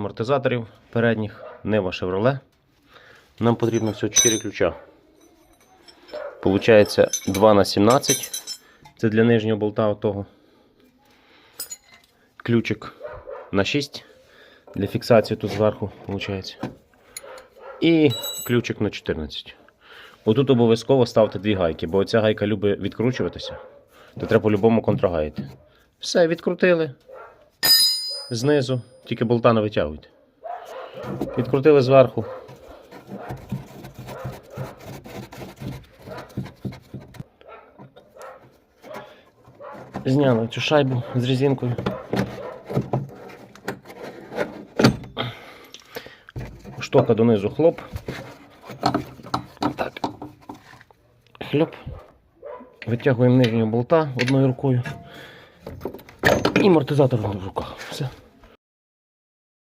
амортизаторів передніх, Нива Chevrolet. Нам потрібно всього 4 ключа. Получається 2 на 17. Це для нижнього болта отого. Ключик на 6 для фіксації тут зверху, виходить. І ключик на 14. Отут обов'язково ставте дві гайки, бо ця гайка любить відкручуватися, то треба по-любому контрагаяти. Все, відкрутили. Знизу, тільки болта не витягуйте. Відкрутили зверху. Зняли цю шайбу з резинкою. Штока донизу хлоп. Так. Хлоп. Витягуємо нижнього болта одною рукою. І амортизатор одною рукою.